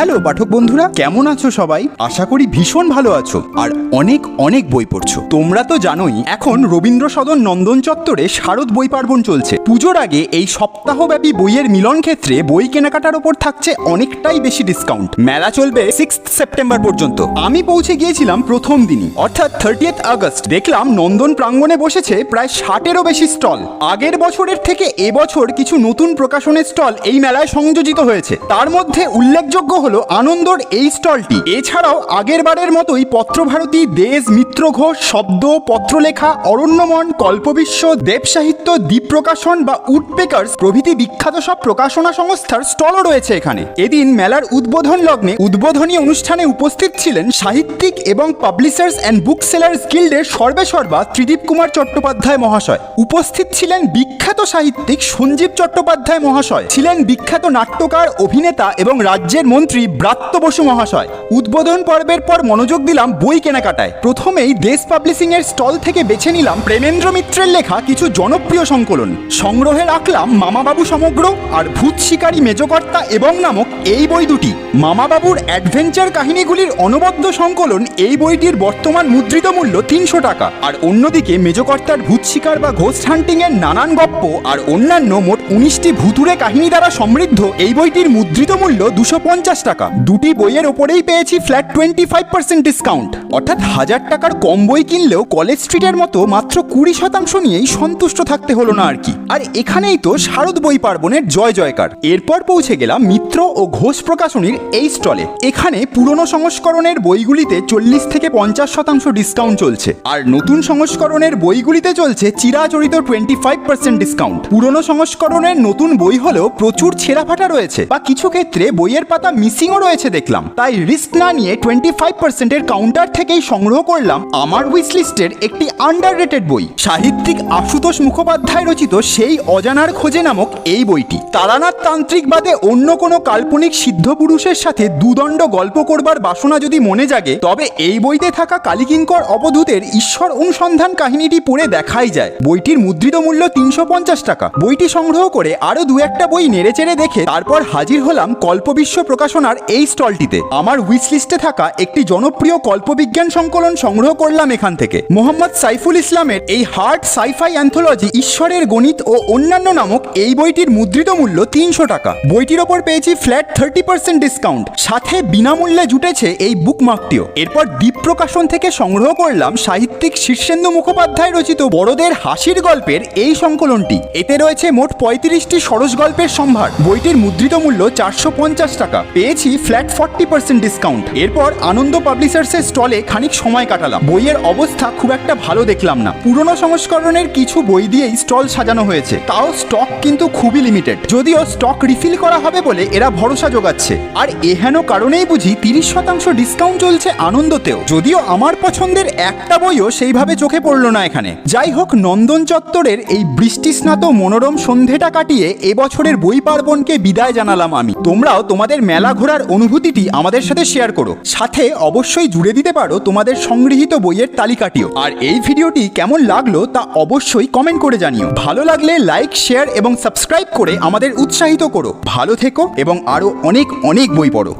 Hello, পাঠক বন্ধুরা, কেমন আছো সবাই? আশা করি ভীষণ ভালো আছো, আর অনেক অনেক বই পড়ছো। তোমরা তো জানোই, এখন রবীন্দ্র সদন নন্দন চত্বরে শারদ বই পার্বণ চলছে। পুজোর আগে এই সপ্তাহব্যাপী বইয়ের মিলন ক্ষেত্রে বই কেনাকাটার ওপর থাকছে অনেকটাই বেশি ডিসকাউন্ট মেলা চলবে সিক্স সেপ্টেম্বর পর্যন্ত। আমি পৌঁছে গিয়েছিলাম প্রথম দিনই, অর্থাৎ থার্টিয়েথ আগস্ট দেখলাম নন্দন প্রাঙ্গণে বসেছে প্রায় ষাটেরও বেশি স্টল আগের বছরের থেকে এবছর কিছু নতুন প্রকাশনের স্টল এই মেলায় সংযোজিত হয়েছে। তার মধ্যে উল্লেখযোগ্য হলো আনন্দর এই স্টলটি। এছাড়াও আগের বারের মতোই পত্রভারতী দেশ মিত্র ঘোষ, শব্দ, পত্রলেখা, অরণ্যমন, কল্পবিশ্ব দেব সাহিত্য দ্বীপ প্রকাশন বা উডপেকার্স প্রভৃতি বিখ্যাত সব প্রকাশনা সংস্থার স্টলও রয়েছে এখানে। এদিন মেলার উদ্বোধন লগ্নে উদ্বোধনী অনুষ্ঠানে উপস্থিত ছিলেন সাহিত্যিক এবং পাবলিশার্স অ্যান্ড বুক সেলার্স গিল্ডের সর্বেসর্বা ত্রিদীপ কুমার চট্টোপাধ্যায় মহাশয়। উপস্থিত ছিলেন বিখ্যাত সাহিত্যিক সঞ্জীব চট্টোপাধ্যায় মহাশয়। ছিলেন বিখ্যাত নাট্যকার, অভিনেতা এবং রাজ্যের মন্ত্রী ব্রাত্য বসু মহাশয়। উদ্বোধন পর্বের পর মনোযোগ দিলাম বই কেনাকাটায়। প্রথমেই দেশ পাবলিশিং এর স্টল থেকে বেছে নিলাম প্রেমেন্দ্র মিত্রের লেখা কিছু জনপ্রিয় সংকলন। সংগ্রহে রাখলাম মামাবাবু সমগ্র আর ভূত শিকারী মেজকর্তা এবং নামক এই বই দুটি। মামাবাবুর অ্যাডভেঞ্চার কাহিনীগুলির অনবদ্য সংকলন এই বইটির বর্তমান মুদ্রিত মূল্য তিনশো টাকা। আর অন্যদিকে মেজকর্তার ভূত শিকার বা ঘোষ হান্টিং এর নানান গপ্প আর অন্যান্য মোট উনিশটি ভুতুরে কাহিনী দ্বারা সমৃদ্ধ এই বইটির মুদ্রিত মূল্য দুশো পঞ্চাশ টাকা। দুটি বইয়ের ওপরেই পেয়েছি flat twenty five percent discount অর্থাৎ হাজার টাকার কম বই কিনলেও কলেজ স্ট্রিটের মতো মাত্র কুড়ি শতাংশ নিয়েই সন্তুষ্ট থাকতে হলো না আর কি। আর এখানেই তো শারদ বই পার্বণের জয় জয়কার। এরপর পৌঁছে গেলাম মিত্র ও ঘোষ প্রকাশনীর এই স্টলে। এখানে পুরনো সংস্করণের বইগুলিতে চল্লিশ থেকে পঞ্চাশ শতাংশ ডিসকাউন্ট চলছে। আর নতুন সংস্করণের বইগুলিতে চলছে চিরাচরিত টোয়েন্টি ফাইভ পার্সেন্ট ডিসকাউন্ট পুরনো সংস্করণের নতুন বই হলেও প্রচুর ছেঁড়া ফাটা রয়েছে। বা কিছু ক্ষেত্রে বইয়ের পাতা মিসিংও রয়েছে দেখলাম। তাই রিস্ক না নিয়ে টোয়েন্টি ফাইভ পার্সেন্টের কাউন্টার থেকেই সংগ্রহ করলাম আমার উইস লিস্টের একটি আন্ডার রেটেড বই। সাহিত্যিক আশুতোষ মুখোপাধ্যায় রচিত সেই অজানার খোঁজে নামক এই বইটি। তারানাথ তান্ত্রিক বাদে অন্য কোনো কাল্পনিক সিদ্ধ পুরুষের সাথে দুদণ্ড গল্প করবার বাসনা যদি মনে জাগে, তবে এই বইতে থাকা কালিকিঙ্কর অবধূতের ঈশ্বর অনুসন্ধান কাহিনীটি পড়ে দেখাই যায়। বইটির মুদ্রিত মূল্য তিনশো পঞ্চাশ টাকা। বইটি সংগ্রহ করে আরও দু একটা বই নেড়েচেড়ে দেখে তারপর হাজির হলাম কল্পবিশ্ব প্রকাশনার এই স্টলটিতে আমার উইস লিস্টে থাকা একটি জনপ্রিয় কল্পবিজ্ঞান সংকলন সংগ্রহ করলাম এখান থেকে। মোহাম্মদ সাইফুল ইসলামের এই হার্ড সাইফাই অ্যান্থোলজি ঈশ্বরের গণিত ও অন্যান্য নামক এই বইটির মুদ্রিত মূল্য তিনশো টাকা। বইটির ওপর পেয়েছি ফ্ল্যাট থার্টি পার্সেন্ট ডিসকাউন্ট। সাথে বিনামূল্যে জুটেছে এই বুকমার্কটিও। এরপর দ্বীপ প্রকাশন থেকে সংগ্রহ করলাম সাহিত্যিক শীর্ষেন্দু মুখোপাধ্যায় রচিত বড়দের হাসির গল্পের এই সংকলনটি। এতে রয়েছে মোট পঁয়ত্রিশটি সরস গল্পের সম্ভার। বইটির মুদ্রিত মূল্য চারশো পঞ্চাশ টাকা। পেয়েছি ফ্ল্যাট ফর্টি পার্সেন্ট ডিসকাউন্ট এরপর আনন্দ পাবলিশার্সের স্টলে খানিক সময় কাটালাম। বইয়ের অবস্থা খুব একটা ভালো দেখলাম না। পুরনো সংস্করণের কিছু বই দিয়েই স্টল সাজানো হয়েছে। তাও স্টক কিন্তু খুবই লিমিটেড যদিও স্টক রিফিল করা হবে বলে এরা ভরসা যোগাচ্ছে। আর এহেন কারণেই বুঝি তিরিশ শতাংশ ডিসকাউন্ট চলছে আনন্দতেও। যদিও আমার পছন্দের একটা বইও সেইভাবে চোখে পড়ল না এখানে। যাই হোক, নন্দন চত্বরের এই বৃষ্টিস্নাত মনোরম সন্ধেটা কাটিয়ে এবছরের বই পার্বণকে বিদায় জানালাম আমি। তোমরাও তোমাদের মেলা ঘোরার অনুভূতিটি আমাদের সাথে শেয়ার করো। সাথে অবশ্যই জুড়ে দিতে পারো তোমাদের সংগৃহীত বইয়ের তালিকাটিও। আর এই ভিডিওটি কেমন লাগল তা অবশ্যই কমেন্ট করে জানিও। ভালো লাগলে লাইক শেয়ার এবং সাবস্ক্রাইব করে আমাদের উৎসাহিত করো। ভালো থেকো এবং আরও অনেক অনেক বই পড়ো।